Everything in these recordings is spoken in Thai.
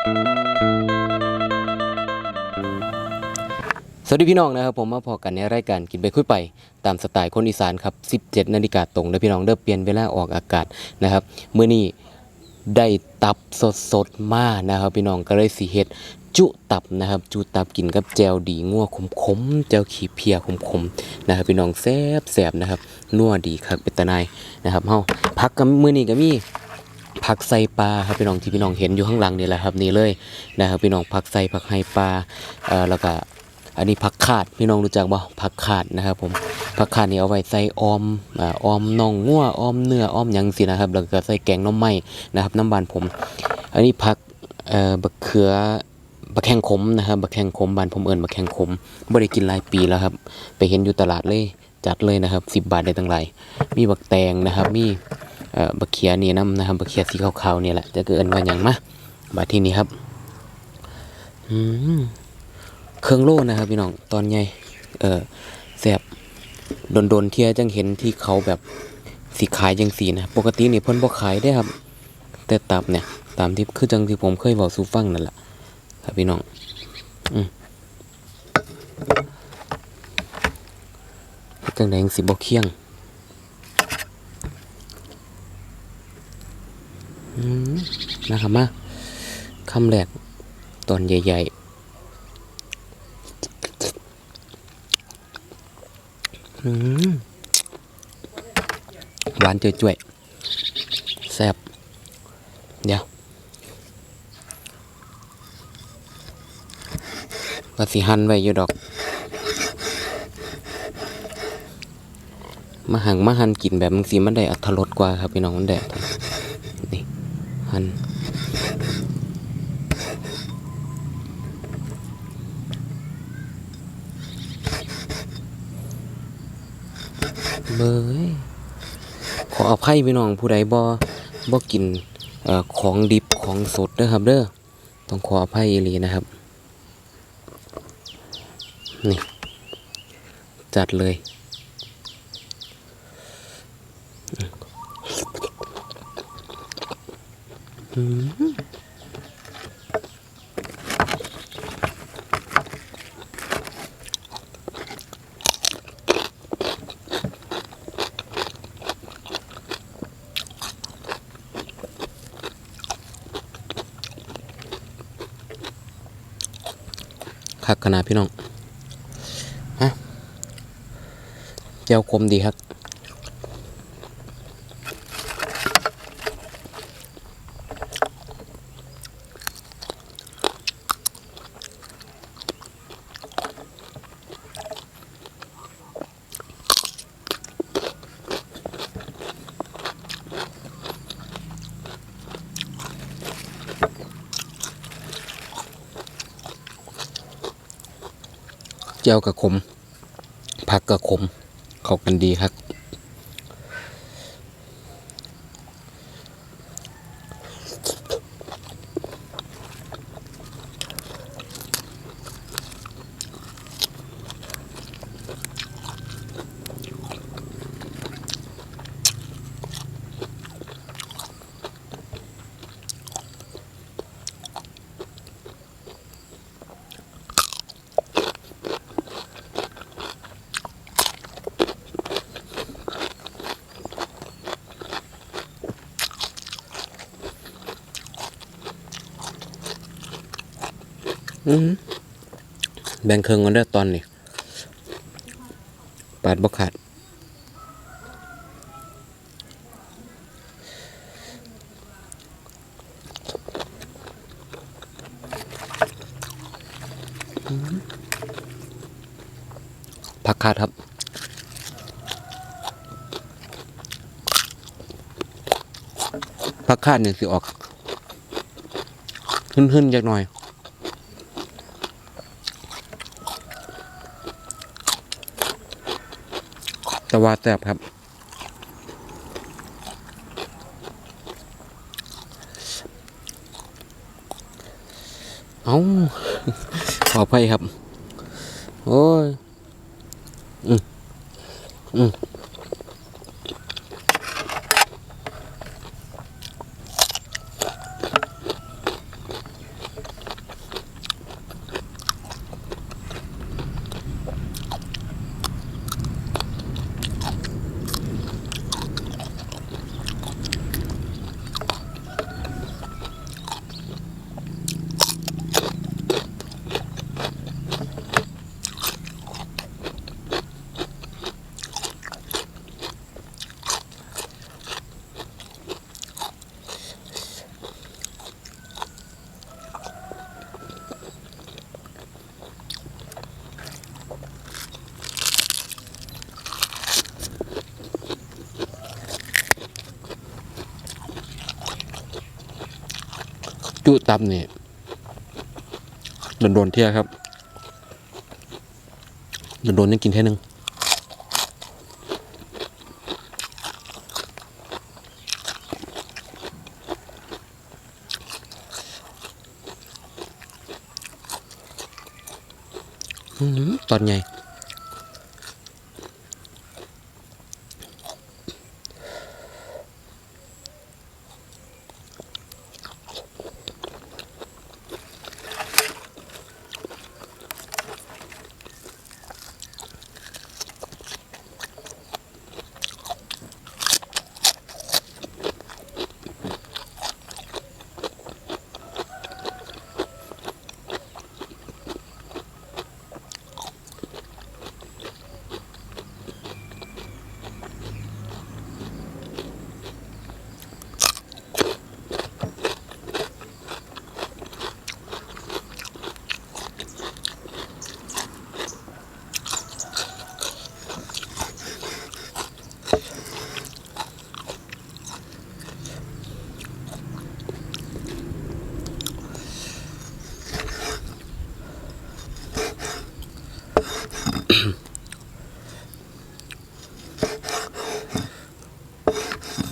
สวัสดีพี่น้องนะครับผมมาพอกันในรายการกินไปคุยไป ตามสไตล์คนอีสานครับ 17นาฬิกาตรงนะพี่น้องเด้อเปลี่ยนเวลาออกอากาศนะครับเมื้อนี้ได้ตับสดสดๆมานะครับ พี่น้องก็เลยสิเฮ็ดจุตับนะครับ จุตับกินกับแจวดีงัวขมๆแจวขี้เพียขมๆนะครับ พี่น้องแซ่บแซบนะครับนัวดีครับเป็นตะนายนะครับเฮาพักกับมื้อนี้ก็มี ผักใส่ปลาครับพี่น้องที่พี่น้องเห็นอยู่ข้างหลังนี่แหละครับนี่เลยนะครับพี่น้องผักใส่ผักไฮปลาเอ่อแล้วก็อันนี้ผักขาดพี่น้องรู้จักบ่ผักขาดนะครับผมผักขาดนี่เอาไว้ใส่ออมอ่อมน่องงัวออมเนื้อออมหยังสินะครับแล้วก็ใส่แกงน้ำไม้นะครับน้ำบานผม อันนี้ผักเอ่อบักเขือบักแข้งขมนะครับบักแข้งขมบานผมเอิ้นบักแข้งขมบ่ได้กินหลายปีแล้วครับ ไปเห็นอยู่ตลาดเลยจัดเลยนะครับ 10 บาทได้ตั้งหลายมีบักแตงนะครับมี บักเขียนี่น้ำนะครับบักเขียสีขาวๆนี่ยแหละจะเกินว่าอย่างมาบาที่นี้ครับเครื่องโล่นะครับพี่น้องตอนใหญ่เออแสบโดนๆเทียจังเห็นที่เขาแบบสีขายจังสีนะปกตินี่เพิ่นบ่ขายได้ครับ แต่ตับเนี่ย ตามที่คือจังที่ผมเคยบอกสู่ฟังนั่นแหละครับพี่น้องอืมจังแดงสิบ่เคียง อืม นะครับมาคำแรกตอนใหญ่ๆหวานจ่ยๆแซ่บเดี๋ยวก็สิหันไว้อยู่ดอก มาหังมาหันกินแบบมันสีมันได้อัตรสกว่าครับพี่น้องมันได้อัตรสนี่ หันเบยขออภัยพี่น้องผู้ใดบ่บ่กินเอ่อของดิบของสดเด้อครับเด้อต้องขออภัยอีหลีนะครับนี่จัดเลย คักขนาดพี่น้องฮะเจ้าคมดีครับ เจียวกับขมผักกับขมเข้ากันดีครับ แบ่งเครื่องกันเด้อตอนนี้ปาดบกขาดผักขาดครับผักขาดเนี่ยสิออกขึ้นๆจักหน่อย แต่ว่าแซบครับ เอาขออภัยครับ โอ้ย อืมอืม จุตับนี่โดนๆเที่ยครับโดนๆยังกินแค่นึงตอนใหญ่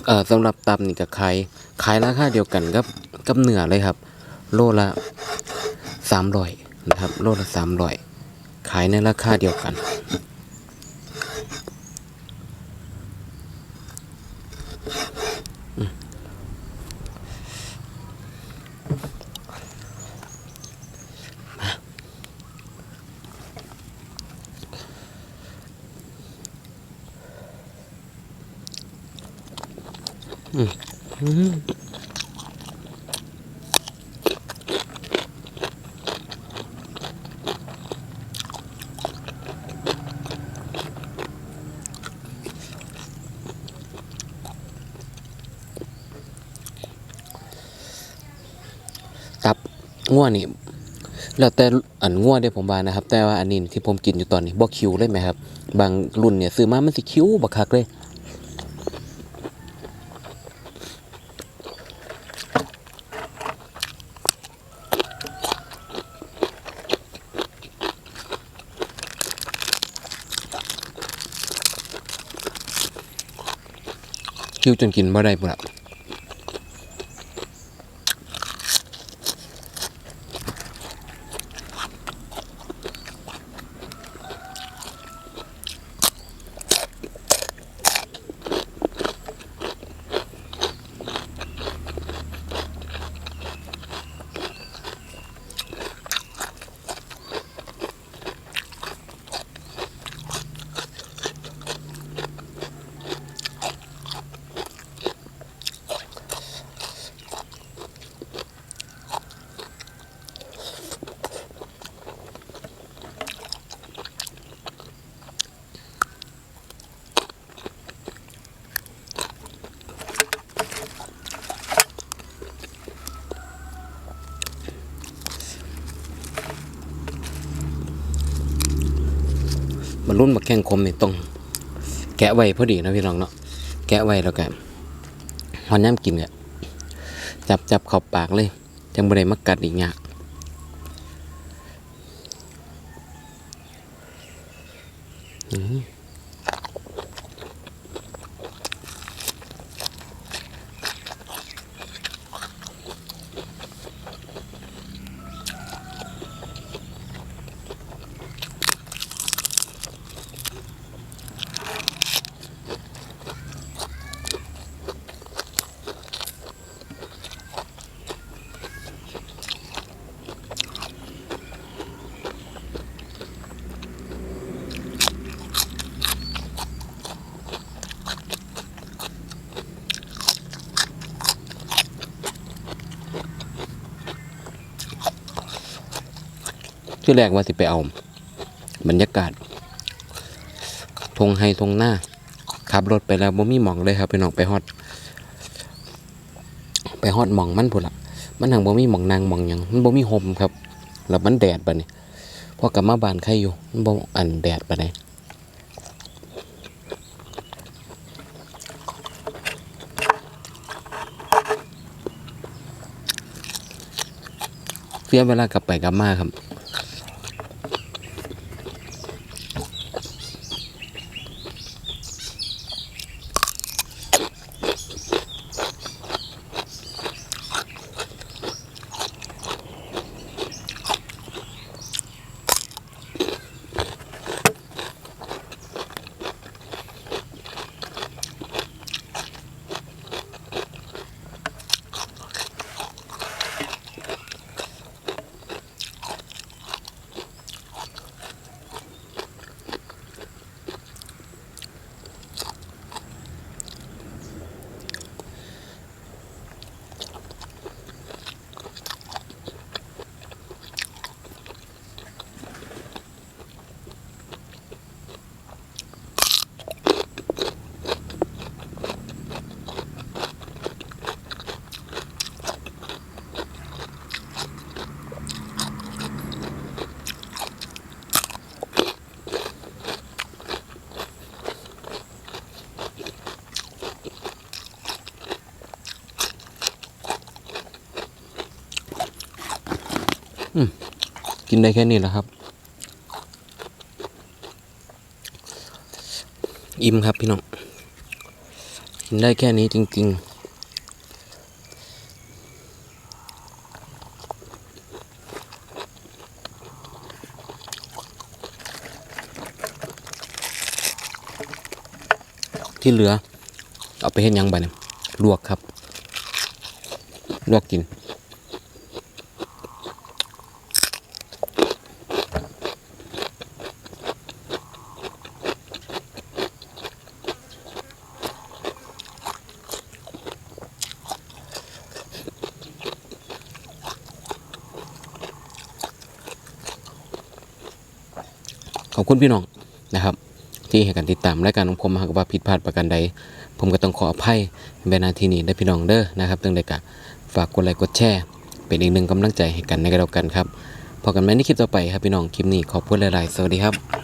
เอ่อสำหรับตับนี่ก็ขายขายราคาเดียวกันกับกับเนื้อเลยครับ โลละสามร้อยนะครับ โลละสามร้อยขายในราคาเดียวกัน ตับง่วนี่แล้วแต่อันง่วเด้ผมว่านะครับ แต่ว่าอันนี้ที่ผมกินอยู่ตอนนี้บ่คิวเลยไหมครับ บางรุ่นเนี่ยซื้อมามันสิคิวบักคักเลย วจนกินบ่ได้พุ่นละ รุ่นบักแข้งคมนี่ต้องแกะไว้พอดีนะพี่น้องเนาะแกะไว้แล้วกันหอนย่ำกินเนี่ยจับจับขอบปากเลยจังบ่ได้มากัดอีกยากอืม ที่แรกว่าสิไปเอา บรรยากาศทงไฮทงหน้าขับรถไปแล้วบ่มีหมองเลยครับพี่น้องไปฮอด ไปฮอดหมองมันพุ่นละมันหังบ่มีหมองนางหมองหยังมันบ่มีโฮมครับ แล้วมันแดดปะนี่พอกลับมาบ้านใครอยู่มันบ่อันแดดปะนี่เสียเวลากลับไปกลับมาครับ กินได้แค่นี้แหละครับ อิ่มครับพี่น้อง กินได้แค่นี้จริง ๆที่เหลือ เอาไปเห็นยังไปเนี่ยลวกครับ ลวกกิน อบคุณพี่น้องนะครับ ที่ให้การติดตามรายการของผมหากว่าผิดพลาดประการใด ผมก็ต้องขออภัยในนาทีนี้ได้พี่น้องเด้อนะครับตั้งแต่กะฝากกดไลค์กดแชร์เป็นอีกหนึ่งกำลังใจให้กันในกันแล้วกันครับพอกันไหมในคลิปต่อไปครับพี่น้องคลิปนี้ขอบคุณหลาย ๆ สวัสดีครับ